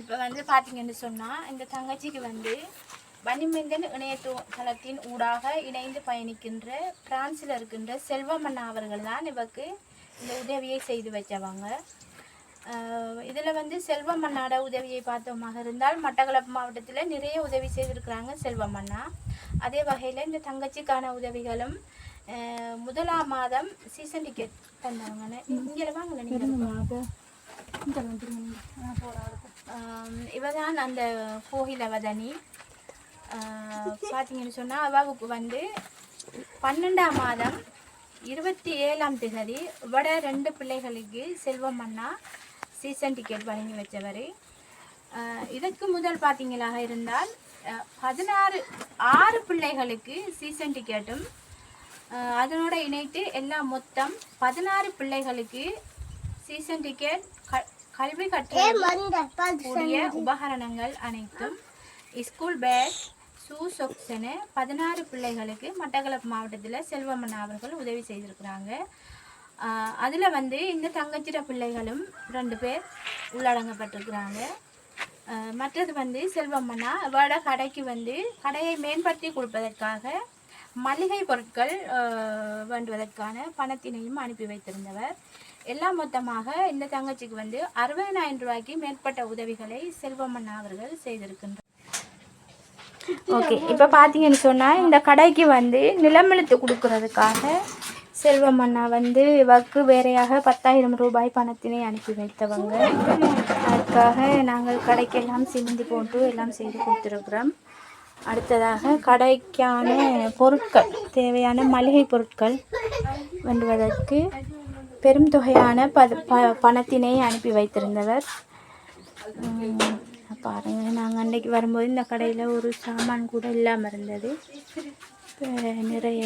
இப்போ வந்து பார்த்தீங்கன்னு சொன்னால் இந்த தங்கச்சிக்கு வந்து வன்னிமெந்தன் இணையத்து தளத்தின் ஊடாக இணைந்து பயணிக்கின்ற பிரான்சில் இருக்கின்ற செல்வமண்ணா அவர்கள் தான் இவக்கு இந்த உதவியை செய்து வச்சவங்க இதில் வந்து செல்வமண்ணாட உதவியை பார்த்தோமாக இருந்தால் மட்டக்களப்பு மாவட்டத்தில் நிறைய உதவி செய்திருக்கிறாங்க செல்வமண்ணா. அதே வகையில் இந்த தங்கச்சிக்கான உதவிகளும் முதலாம் மாதம் சீசன் டிக்கெட் தந்தவங்க இங்கே வாங்க நீங்கள் இவதான் அந்த கோகில வதனி பார்த்தீங்கன்னு சொன்னால் அவாவுக்கு வந்து பன்னெண்டாம் மாதம் இருபத்தி ஏழாம் திகதி வட ரெண்டு பிள்ளைகளுக்கு செல்வம் அண்ணா சீசன் டிக்கெட் வழங்கி வச்சவர். இதற்கு முதல் பார்த்தீங்களாக இருந்தால் பதினாறு ஆறு பிள்ளைகளுக்கு சீசன் டிக்கெட்டும் அதனோட இணைத்து எல்லாம் மொத்தம் பதினாறு பிள்ளைகளுக்கு சீசன் டிக்கெட் கல்வி கற்ற கூடிய உபகரணங்கள் அனைத்தும் ஸ்கூல் பேக் ஷூ சொக்ஸ் என பதினாறு பிள்ளைகளுக்கு மட்டக்களப்பு மாவட்டத்தில் செல்வமண்ணா அவர்கள் உதவி செய்திருக்கிறாங்க. அதில் வந்து இந்த தங்கச்சிட பிள்ளைகளும் ரெண்டு பேர் உள்ளடங்கப்பட்டிருக்கிறாங்க. மற்றது வந்து செல்வம்மண்ணா அவட கடைக்கு வந்து கடையை மேம்படுத்தி கொடுப்பதற்காக மளிகை பொருட்கள் வேண்டுவதற்கான பணத்தினையும் அனுப்பி வைத்திருந்தவர். எல்லாம் மொத்தமாக இந்த தங்கச்சிக்கு வந்து அறுபதனாயிரம் ரூபாய்க்கு மேற்பட்ட உதவிகளை செல்வமண்ணா அவர்கள் செய்திருக்கின்றனர். ஓகே இப்போ பார்த்தீங்கன்னு சொன்னால் இந்த கடைக்கு வந்து நிலமெழுத்து கொடுக்கறதுக்காக செல்வமண்ணா வந்து வக்கு வேறையாக பத்தாயிரம் ரூபாய் பணத்தினை அனுப்பி வைத்தவங்க. அதுக்காக நாங்கள் கடைக்கெல்லாம் சிந்தி போட்டு எல்லாம் செய்து கொடுத்துருக்குறோம். அடுத்ததாக கடைக்கான பொருட்கள் தேவையான மளிகை பொருட்கள் வந்துவதற்கு பெரும் தொகையான பத ப பணத்தினை அனுப்பி வைத்திருந்தவர். பாருங்கள் நாங்கள் அன்னைக்கு வரும்போது இந்த கடையில் ஒரு சாமான் கூட இல்லாமல் இருந்தது. நிறைய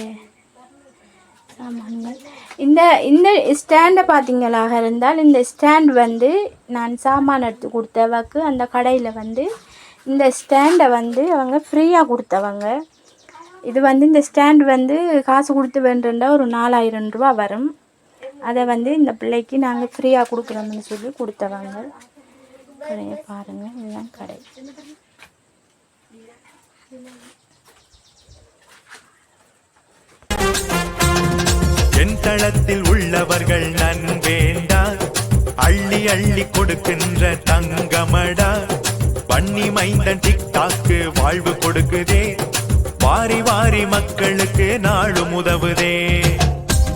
சாமான்கள். இந்த இந்த ஸ்டாண்டை பார்த்தீங்களாக இருந்தால் இந்த ஸ்டாண்ட் வந்து நான் சாமான் எடுத்து கொடுத்தவக்கு அந்த கடையில் வந்து இந்த ஸ்டாண்டை வந்து அவங்க ஃப்ரீயாக கொடுத்தவங்க. இது வந்து இந்த ஸ்டாண்ட் வந்து காசு கொடுத்து வேண்டுண்டா ஒரு நாலாயிரம் ரூபா வரும். அதை வந்து இந்த பிள்ளைக்கு நாங்கள் ஃப்ரீயாக கொடுக்குறோம்னு சொல்லி கொடுத்தவங்க. கடையை பாருங்கள் இதுதான் கடை. என் தளத்தில் உள்ளவர்கள் நன்வேண்டா. அள்ளி அள்ளி கொடுக்கின்ற தங்கமடா. பண்ணி மைந்தன் டிக்டாக்கு வாழ்வு கொடுக்குதே. வாரி வாரி மக்களுக்கு நாளும் உதவுதே.